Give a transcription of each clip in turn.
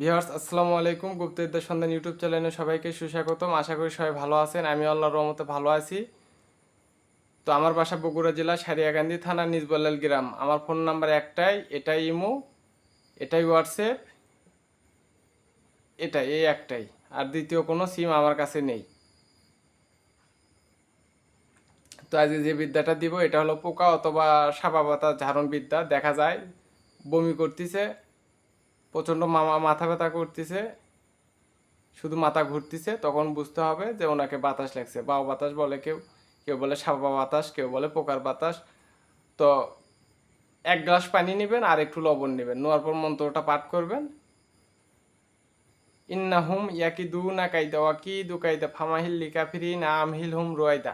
Viewers, আসসালামু আলাইকুম। গুপ্তবিদ্যা সন্ধান ইউটিউব চ্যানেলে সবাইকে সুস্বাগতম। আশা করি সবাই ভালো আছেন। আমি আল্লাহর রহমতে ভালো আছি। তো আমার বাসা বগুড়া জেলা সারিয়াকান্দি থানা নিজবল্লাল গ্রাম। আমার ফোন নাম্বার একটাই, এটাই ইমো, এটাই হোয়াটসঅ্যাপ, এটাই, এই একটাই। আর দ্বিতীয় কোনো সিম আমার কাছে নেই। তো আজকে যে বিদ্যাটা দিব, এটা হলো পোকা অথবা সাপা পাতা বিদ্যা। দেখা যায়, বমি করতেছে। প্রচণ্ড মামা মাথা ব্যথা করতেছে, শুধু মাথা ঘুরতেছে, তখন বুঝতে হবে যে ওনাকে বাতাস লাগছে। বাও বাতাস বলে কেউ কেউ বলে সাপা বাতাস, কেউ বলে পোকার বাতাস। তো এক গ্লাস পানি নেবেন আর একটু লবণ নেবেন। নেওয়ার পর মন্ত্রটা পাঠ করবেন। ইন্না হুম ইয়াকি দু না কাইদা ওয়াকি দু কাইদা ফামাহিল লিকাফিরি না আমহিল হুম রোয়াইদা।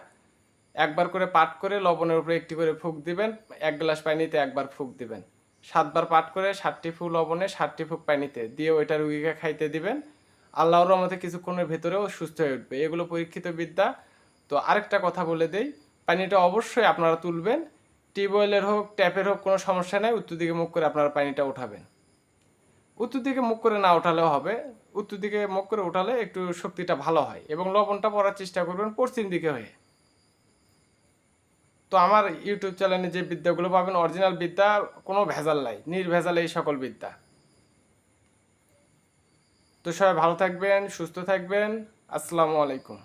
একবার করে পাঠ করে লবণের উপরে একটি করে ফুক দিবেন, এক গ্লাস পানিতে একবার ফুক দিবেন। সাতবার পাঠ করে ষাটটি ফুল লবণে, ষাটটি ফুক পানিতে দিয়ে ওইটা রুগীকে খাইতে দিবেন। আল্লাহর রহমতে কিছুক্ষণের ভেতরেও সুস্থ হয়ে উঠবে। এগুলো পরীক্ষিত বিদ্যা। তো আরেকটা কথা বলে দেই, পানিটা অবশ্যই আপনারা তুলবেন। টিউবওয়েলের হোক, ট্যাপের হোক, কোনো সমস্যা নেই। উত্তর দিকে মুখ করে আপনারা পানিটা উঠাবেন। উত্তর দিকে মুখ করে না ওঠালেও হবে। উত্তর দিকে মুখ করে উঠালে একটু শক্তিটা ভালো হয় এবং লবণটা পড়ার চেষ্টা করবেন পশ্চিম দিকে হয়ে। তো আমার ইউটিউব চ্যানেলে যে বিদ্যাগুলো পাবেন, অরিজিনাল বিদ্যা কোনো ভেজাল নাই, নির্ভেজাল এই সকল বিদ্যা। তো সবাই ভালো থাকবেন, সুস্থ থাকবেন, আসসালামু আলাইকুম।